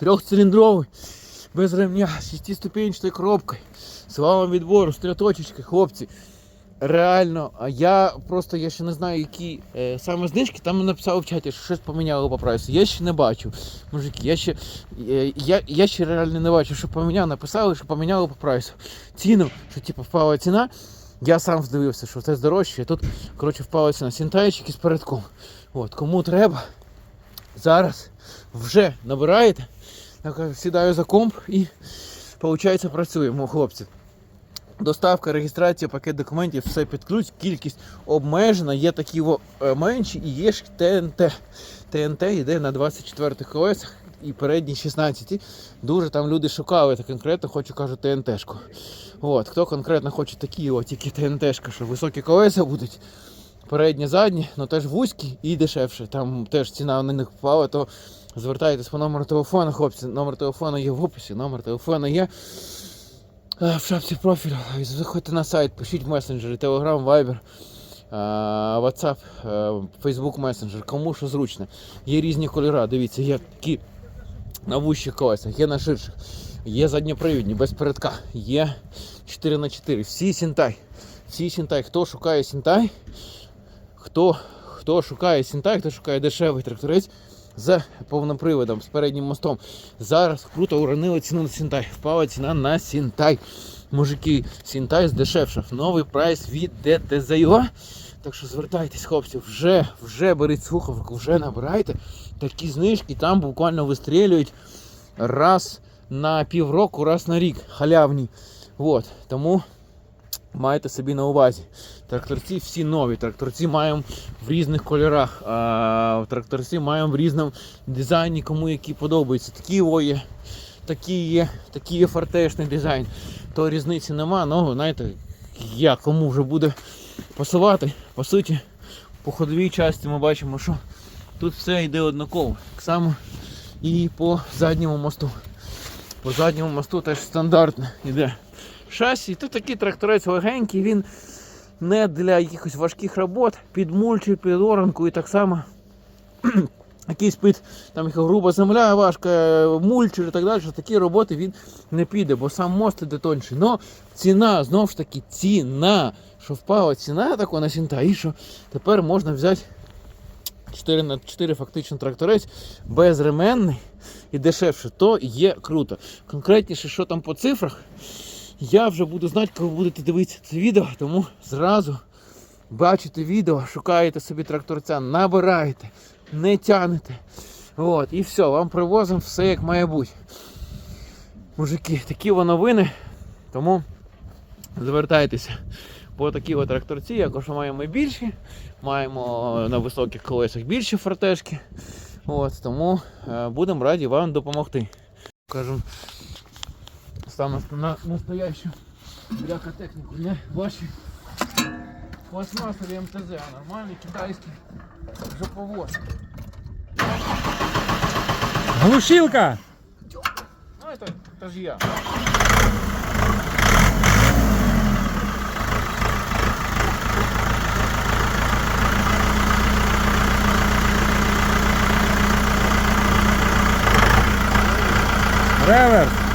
Трьохциліндровий, без ремня, шестиступенчатою коробкою, валом відбору, з трьоточечки, хлопці. Реально, а я просто я ще не знаю, які е, саме знижки. Там написали в чаті, що щось поміняло по прайсу. Я ще не бачив. Мужики, я ще, е, я, я ще реально не бачив, що поміняв. Написали, що поміняло по прайсу. Ціну, що типу впала ціна. Я сам здивився, що це здорожче. Тут, коротше, впала ціна. Сінтайчики з передком. От, кому треба, зараз вже набираєте. Я кажу, сідаю за комп і, виходить, працюємо, хлопці. Доставка, реєстрація, пакет документів, все під кількість обмежена, є такі е, менші і є ж ТНТ. ТНТ йде на 24 колесах і передні 16. Дуже там люди шукали, та конкретно хочу кажу ТНТшку. От, хто конкретно хоче такі, от тільки ТНТшка, що високі колеса будуть, передні, задні, але теж вузькі і дешевше. Там теж ціна на них впала, то звертайтесь по номеру телефону, хлопці. Номер телефону є в описі, номер телефону є. Е, В шапці профілю. Заходьте на сайт, пишіть месенджери, Telegram, Viber, е, WhatsApp, е, Facebook Messenger, кому що зручно. Є різні кольори, дивіться, є такі на вущих колесах, є на ширших, є задньопривідні, без передка, є 4х4, всі сінтай. Всі сінтай. Хто шукає сінтай, хто, хто шукає сінтай, хто шукає дешевий тракторець з повним приводом, з переднім мостом. Зараз круто уронили ціну на Сінтай. Впала ціна на Сінтай. Мужики, Сінтай здешевшав. Новий прайс від ДТЗЮА. Так що звертайтесь, хлопці, вже, вже беріть слухавку, вже набирайте. Такі знижки там буквально вистрілюють раз на півроку, раз на рік. Халявні. От, тому Майте собі на увазі. Тракторці всі нові. Тракторці маємо в різних кольорах. А тракторці маємо в різному дизайні, кому які подобаються. Такі є, такі є, такі є фортешний дизайн. То різниці нема, ну знаєте, я кому вже буде пасувати. По суті, по ходовій часті ми бачимо, що тут все йде однаково. Так само і по задньому мосту. По задньому мосту теж стандартне йде шасі. Тут такий тракторець легенький, він не для якихось важких робот, під мульчі, під оранку і так само. Якийсь під там груба земля, важка, мульчер і так далі, що такі роботи він не піде, бо сам мост іде тонший. Но ціна, знову ж таки, ціна, що впала ціна така на сінта, і що тепер можна взяти 4 на 4 фактично тракторець безременний і дешевше, то є круто. Конкретніше, що там по цифрах, я вже буду знати, коли будете дивитися це відео, тому зразу бачите відео, шукаєте собі тракторця, набираєте, не тянете. От, і все, вам привозимо все як має бути. Мужики, такі во новини, тому звертайтеся. По такі от тракторці, якось маємо більші, маємо на високих колесах більші фортешки. От, тому е, будемо раді вам допомогти. Кажемо, саме на настоящу бляха техніку, не ваші пластмасові МТЗ, а нормальні китайські жоповоз. Глушилка! Ну это, это ж я. Реверс!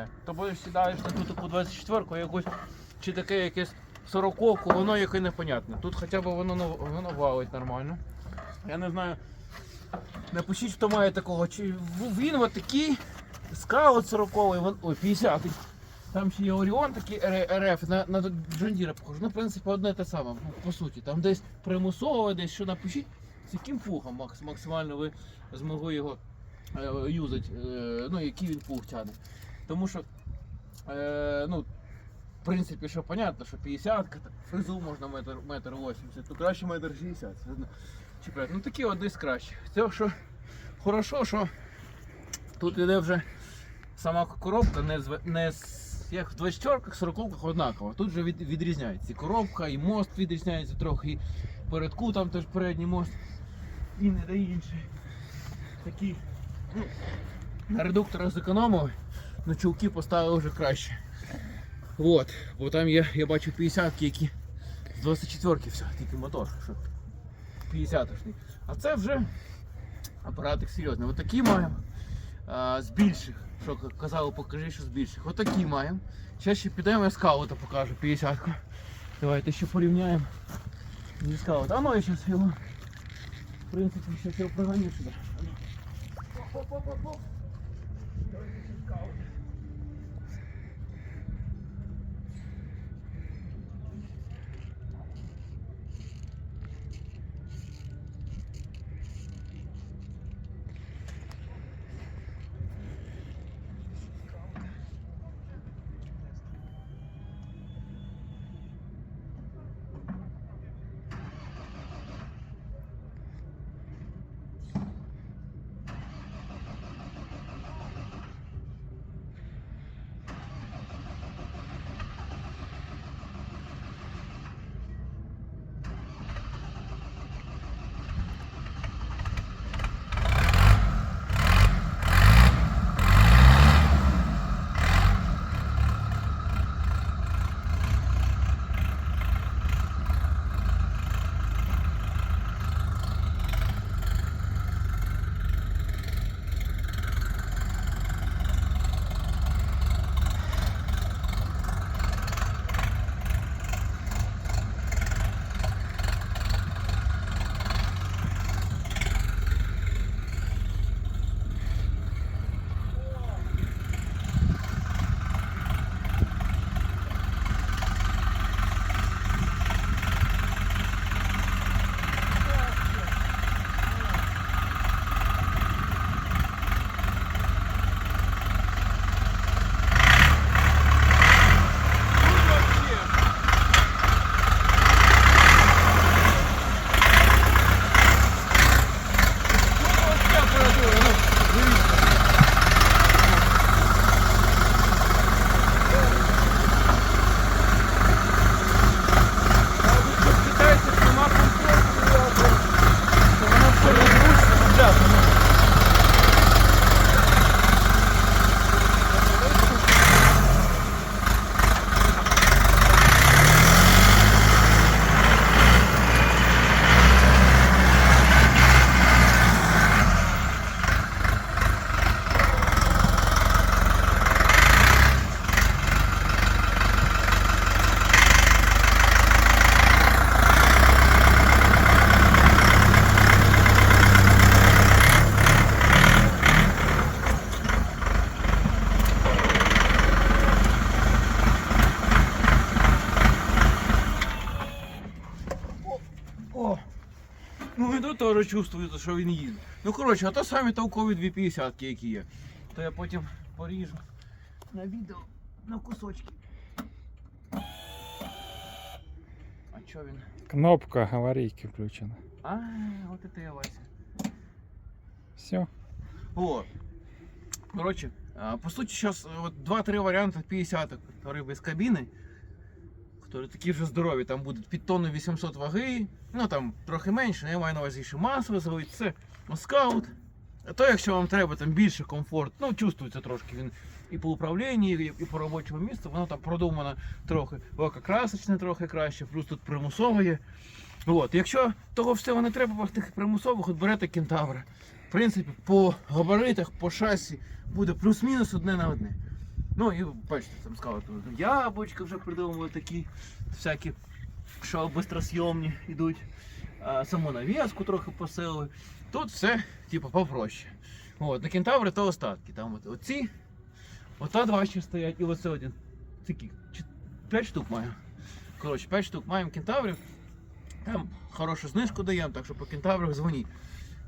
Вітер має. Тобто сідаєш на ту таку 24-ку, якусь, чи таке якесь 40-ку, воно яке непонятне. Тут хоча б воно, воно валить нормально. Я не знаю. Напишіть, хто має такого. Чи він от такий скаут 40-й, вон- ой, 50-й. Там ще є Оріон такий РФ, на, на Джондіра похоже. Ну, в принципі, одне те саме, ну, по суті. Там десь примусово, десь що напишіть, з яким пухом максимально ви змогли його е, юзати, е, ну, який він пух тягне. Тому що, е, ну, в принципі, що понятно, що 50 так, фрезу можна метр, метр 80, то краще метр 60. це, ну, чіпляти. Ну такі от десь краще. Це що хорошо, що тут іде вже сама коробка не, з, не з, як в 24-ках, 40-ках однакова. Тут вже від, відрізняється і коробка, і мост відрізняється трохи, і передку там теж передній мост, і не де інший. Такі ну, на редукторах зекономили, на чулки поставили вже краще. Вот, бо там є, я бачу 50-ки, які з 24-ки все, тільки мотор. 50-шний. А це вже апаратик серйозний. Отакі маємо. А, з більших. Що казали, покажи, що з більших. Отакі маємо. Зараз ще підемо я скаута покажу, 50-ку. Давайте ще порівняємо. Зі скаута. А ну я зараз його. В принципі, зараз його прогоню сюди. Чувствується, що він їде. Ну коротше, а то самі толкові 250 які є. То я потім поріжу на відео на кусочки. А чо він? Кнопка аварийки включена. А, от це я Вася. Все. Вот. Короче, по сути, сейчас вот 2-3 варианта 50 которые без кабины, которые такі вже здорові, там будуть під тонну 800 ваги, ну там трохи менше, я маю на увазі ще масове зовуть, це скаут. А то, якщо вам треба там більше комфорт, ну чувствується трошки він і по управлінні, і, по робочому місцю, воно там продумано трохи, красочне трохи краще, плюс тут примусове є. От, якщо того всього не треба, тих примусових, от берете кентавра. В принципі, по габаритах, по шасі буде плюс-мінус одне на одне. Ну і бачите, там сказали, тут яблучка вже придумали такі всякі, що бистросйомні йдуть. Саму нав'язку трохи посилили. Тут все, типу, попроще. От, на кентаври то остатки. Там от, оці, ота два ще стоять, і оце один. Такі, 5 штук маю. Коротше, 5 штук маємо кентаврів. Там хорошу знижку даємо, так що по кентаврах дзвоніть.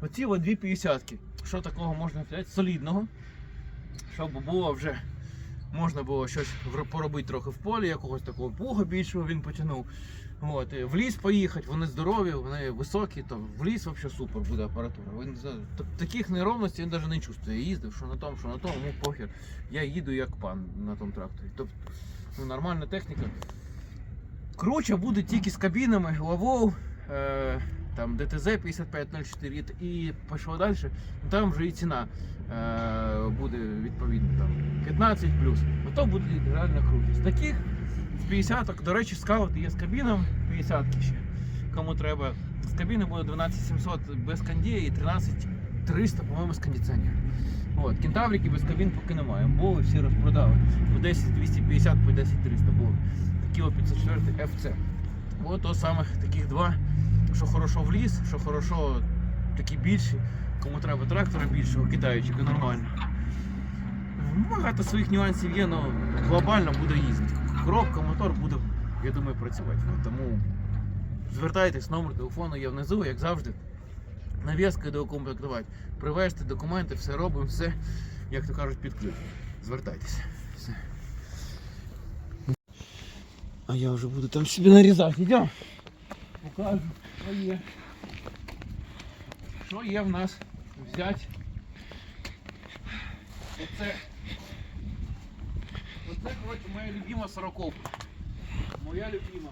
Оці от дві п'ятдесятки. Що такого можна взяти? Солідного. Щоб було вже можна було щось поробити трохи в полі, якогось такого пуга більшого він потягнув. От, в ліс поїхати, вони здорові, вони високі, то в ліс взагалі супер буде апаратура. Та- таких неровностей він навіть не чувствує. Я їздив, що на тому, що на тому, ну похер. Я їду як пан на тому тракторі. Тобто, ну, нормальна техніка. Круче буде тільки з кабінами, лавов, е, там ДТЗ 5504 і пішло далі. Ну, Там вже і ціна е, буде відповідно там 15 плюс. Ото буде реально круто. З таких з 50 до речі, скаут є з кабіном 50 ще. Кому треба. З кабіни буде 12700 без кондія і 13300, по-моєму, з кондиціонером. От, кентаврики без кабін поки немає. Були всі розпродали. По 10250, по 10300 були. Такі о 54 FC. От то саме таких два, що хорошо в ліс, що хорошо такі більші. Кому треба трактора більшого, китайчика нормально. Багато своїх нюансів є, але глобально буде їздити. Коробка, мотор буде, я думаю, працювати. От Тому звертайтесь, номер телефону є внизу, як завжди. Нав'язка доукомплектувати. Привезти документи, все робимо, все, як то кажуть, під ключ. Звертайтеся. А я вже буду там собі нарізати. Йдемо. Покажу, що є. Що є в нас взяти. Оце. Оце, коротше, моя любима сороковка. Моя любима.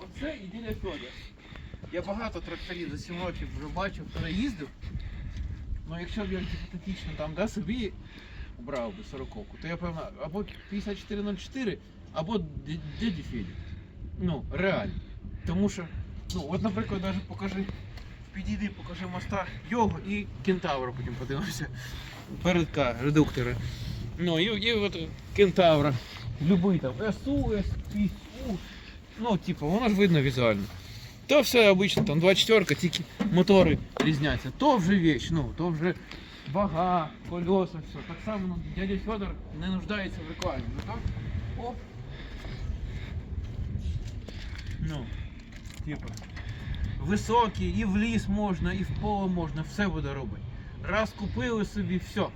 Оце і діля Федор. Я багато тракторів за 7 років вже бачив, переїздив. Ну якщо б я гіпотетично там да, собі брав би сороковку, то я певно або 5404, або дяді Феді. Ну, реально. Тому що, ну, от, наприклад, навіть покажи, підійди, покажи моста його і кентавра, потім подивимося. Передка, редуктори. Ну, і, і от кентавра. Любий там СУ, СУ. Ну, типу, воно ж видно візуально. То все обично, там 24 тільки мотори різняться. То вже віч, ну, то вже вага, кольоса, все. Так само ну, дядя Федор не нуждається в рекламі. Ну так, оп. Ну, Типу, високі, і в ліс можна, і в поле можна, все буде робити. Раз купили собі, все.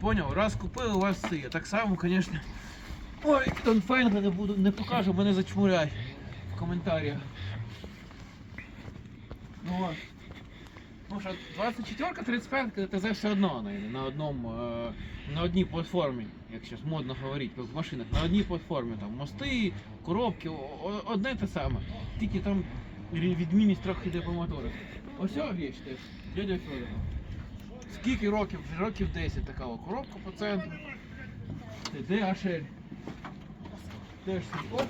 Поняв? Раз купили, у вас все є. Так само, звісно. Ой, тонфейнга не буду, не покажу, мене зачмуряють в коментарях. Ну от. Тому що 24 35 ТЗ все одно на одному, е, на одній платформі, як зараз модно говорити, в машинах, на одній платформі там мости, коробки, одне те саме. Тільки там відмінність трохи йде по мотору. Ось о, віч теж, дядя Федор. Скільки років? Років 10 така коробка по центру. DHL. Теж оп.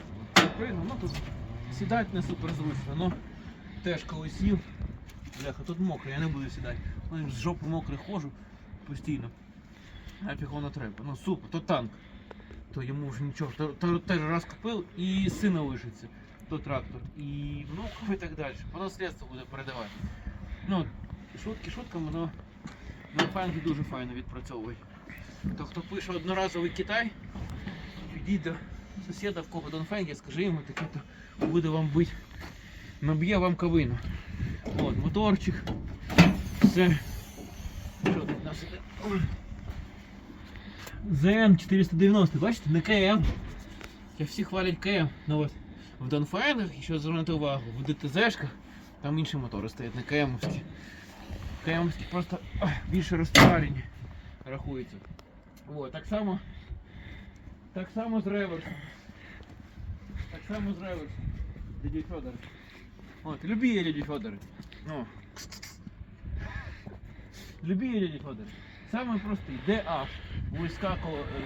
Ну тут сідати не супер зручно, но теж коли сів. Бляха, тут мокро, я не буду сідати. Ну, з жопи мокрий ходжу постійно. Нафіг воно треба. Ну супер, то танк. То йому вже нічого. То, то, теж раз купив і сина лишиться. То трактор. І внуков і так далі. По наслідству буде передавати. Ну, шутки шутками, але на фанки дуже файно відпрацьовують. То хто пише одноразовий Китай, підіть до сусіда, в кого Донфенгі, скажи йому таке, то буде вам бить. Наб'є вам кавину. От, моторчик. Все. Що тут у нас іде? Ой. ЗН 490, бачите, не КМ. Я всі хвалять КМ. Ну от в Донфайнах, якщо звернути увагу, в ДТЗшках там інші мотори стоять, не КМовські. КМовські просто більше розпарені рахуються. От, так само. Так само з реверсом. Так само з реверсом. Дяді Федор. От, любі я дяді Федори. Ну. Любі я дяді Федори. Саме простий DH, вузька,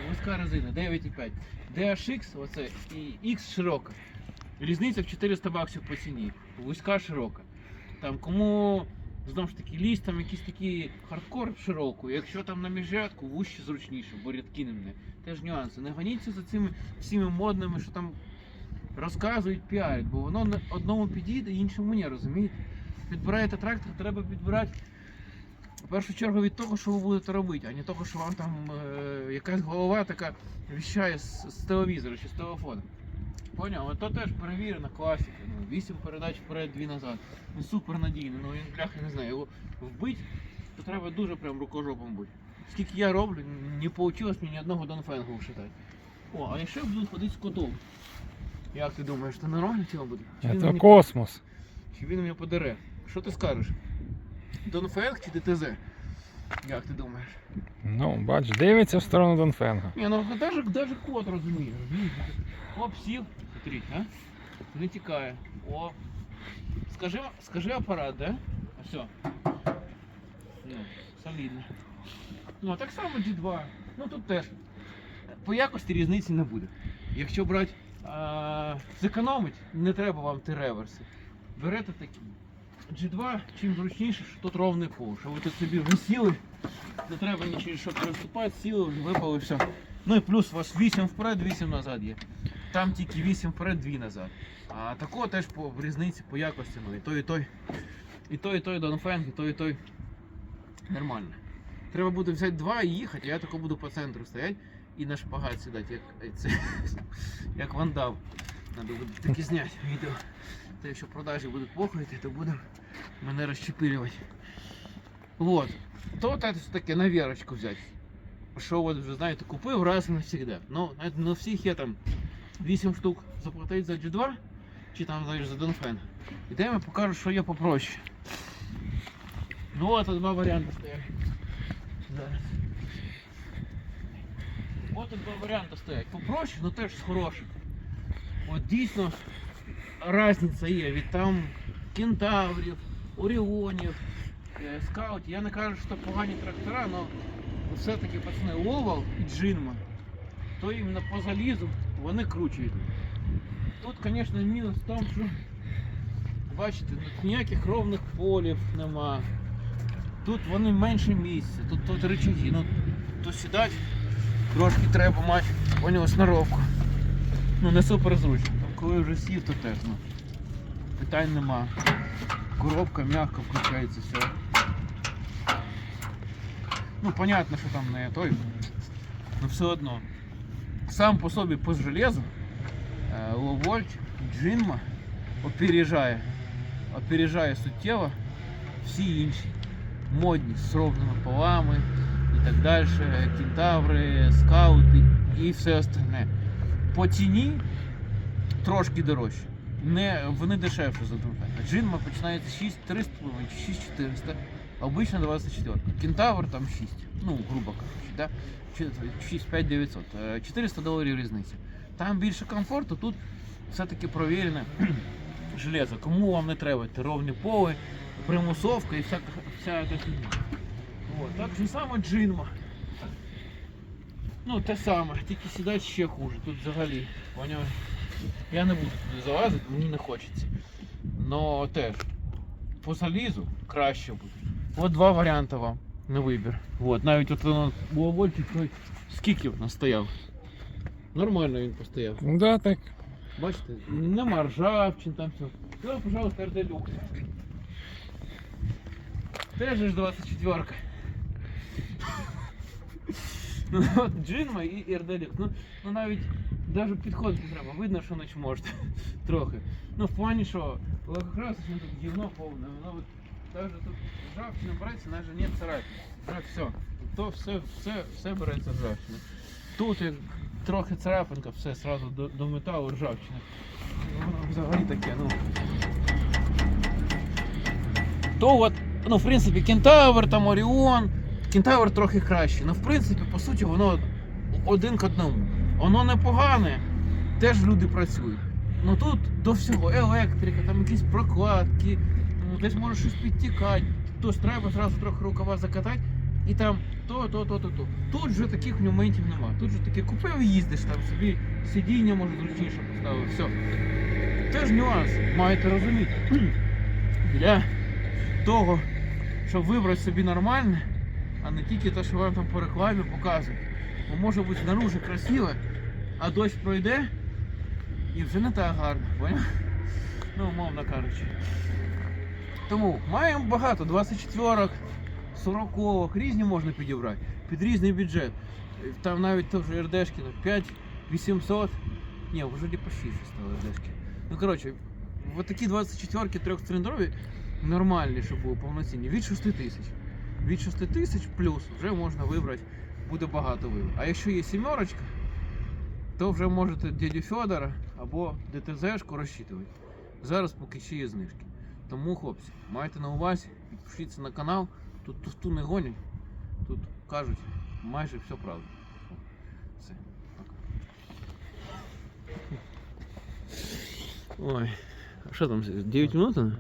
вузька резина 9,5. DHX, оце і X широка. Різниця в 400 баксів по ціні. Вузька широка. Там кому Знову ж таки, ліс там якийсь такий хардкор широкий. Якщо там на міжрядку, вуще зручніше, бо рядки не мене. Теж нюанси. Не гоніться за цими всіми модними, що там розказують, піарять, бо воно одному підійде, іншому ні, розумієте? Підбираєте трактор, треба підбирати в першу чергу від того, що ви будете робити, а не того, що вам там е, якась голова така віщає з, з телевізора чи з телефону. Поняв? То теж перевірена класика. Ну, 8 передач вперед, 2 назад. Він супер надійний, ну він бляха не знаю, його вбити, то треба дуже прям рукожопом бути. Скільки я роблю, не вийшло мені ні одного донфенгу вшитати. О, а я буду ходити з котом. Як ти думаєш, це нормально цього буде? Чи він, Це мені, космос. чи він мені подере? Що ти скажеш? Донфенг чи ДТЗ? Як ти думаєш? Ну, бач, дивиться в сторону Донфенга. Ні, ну даже, даже кот розуміє. Оп, сів. Смотрите, а? Не тікає. О. Скажи, скажи апарат, да? А все. Ну, солідно. Ну, а так само G2. Ну тут теж. По якості різниці не буде. Якщо брати, зекономить, не треба вам ті реверси. Берете такі. G2, чим зручніше, що тут ровний пол. Що ви тут собі вже сіли, не треба нічого, щоб переступати, сіли, випали, все. Ну і плюс у вас 8 вперед, 8 назад є. Там тільки 8 вперед, 2 назад. А такого теж по різниці по якості, ну і той, і той. І той, і той Донфенг, і той, і той. Нормально. Треба буде взяти два і їхати, а я тако буду по центру стояти і на шпагат сідати, як це, як вандал. Надо буде таки зняти відео. То якщо продажі будуть плохати, то будемо мене розчепилювати. Вот. То таке на вірочку взяти. Що от вже знаєте, купив раз і навсегда. Ну, на всіх є там 8 штук заплатити за G2 чи там за Донфен. І де я покажу, що є попроще. Ну от два варіанти стоять. Зараз. От два варіанти стоять. Попроще, але теж з хороших. От дійсно різниця є від там кентаврів, оріонів, е, скаутів. Я не кажу, що погані трактора, але все-таки пацани Овал і Джинма, то іменно по залізу вони круче йдуть. Тут, звісно, мінус в тому, що бачите, ніяких ровних полів нема. Тут вони менше місця, тут, тут рычаги, ну то сідати трошки треба мати нього сноровку. Ну не супер зручно. Там, коли вже сів, то теж ну, питань нема. Коробка м'яко включається, все. Ну, понятно, що там не той. Но все одно. Сам по собі по железу е, Ловольт, Джинма опережає. Опережає суттєво всі інші модні з ровними полами так далі, кентаври, скаути і все остальне. По ціні трошки дорожче. Не, вони дешевше за Донфен. Джинма починається 6300 чи 6400, а обично 24. Кентавр там 6. Ну, грубо кажучи, да? 6-5-900. Е, 400 доларів різниця. Там більше комфорту, тут все-таки провірене железо. Кому вам не треба? Ровні поли, примусовка і вся, вся ця фігня. От, так же само джинма. Ну, те саме, тільки сідати ще хуже. Тут взагалі. Поняв? Я не буду туди залазити, мені не хочеться. Но теж по залізу краще буде. От два варіанти вам на вибір. От, навіть от воно Буавольчик той скільки в нас стояв. Нормально він постояв. Ну да, так. Бачите, нема ржавчин там все. Ну, пожалуйста, РД люкс. Теж ж 24 Ну, от Джинма і РД. Ну, ну навіть навіть підходити треба. Видно, що наче можете трохи. Ну в плані, що лакокрас, ну тут гівно повне, воно от навіть тут ржавчина береться, навіть нет царапин. Вже все. То все, все, все береться ржавчина. Тут як трохи царапинка, все сразу до, до металу ржавчина. Воно взагалі таке, ну. То от, ну, в принципі, Кентавр, там Оріон. Кентавр трохи краще. Ну, в принципі, по суті, воно один к одному. Воно непогане, теж люди працюють. Ну тут до всього електрика, там якісь прокладки, десь може щось підтікати. Тож треба зразу трохи рукава закатати і там то, то, то, то, то. Тут вже таких моментів нема. Тут же таке купив і їздиш там собі, сидіння може зручніше поставив. Все. Теж нюанс, маєте розуміти. Для того, щоб вибрати собі нормальне, а не тільки те, що вам там по рекламі показують. Бо може бути знаружи красиве, а дощ пройде і вже не так гарно, поняв? Ну, умовно кажучи. Тому маємо багато 24 40 різні можна підібрати, під різний бюджет. Там навіть теж РДшки ну, 5 800. Ні, вже не по 6 стали РДшки. Ну коротше, от такі 24 трьохциліндрові нормальні, щоб були повноцінні, від 6 тисяч. Від 6 тисяч плюс вже можна вибрати, буде багато вибору. А якщо є сімерочка, то вже можете дядю Федора або ДТЗшку розчитувати. Зараз поки ще є знижки. Тому, хлопці, майте на увазі, підпишіться на канал. Тут туфту не гонять. Тут кажуть майже все правда. Все. Ой. А що там? 9 минут?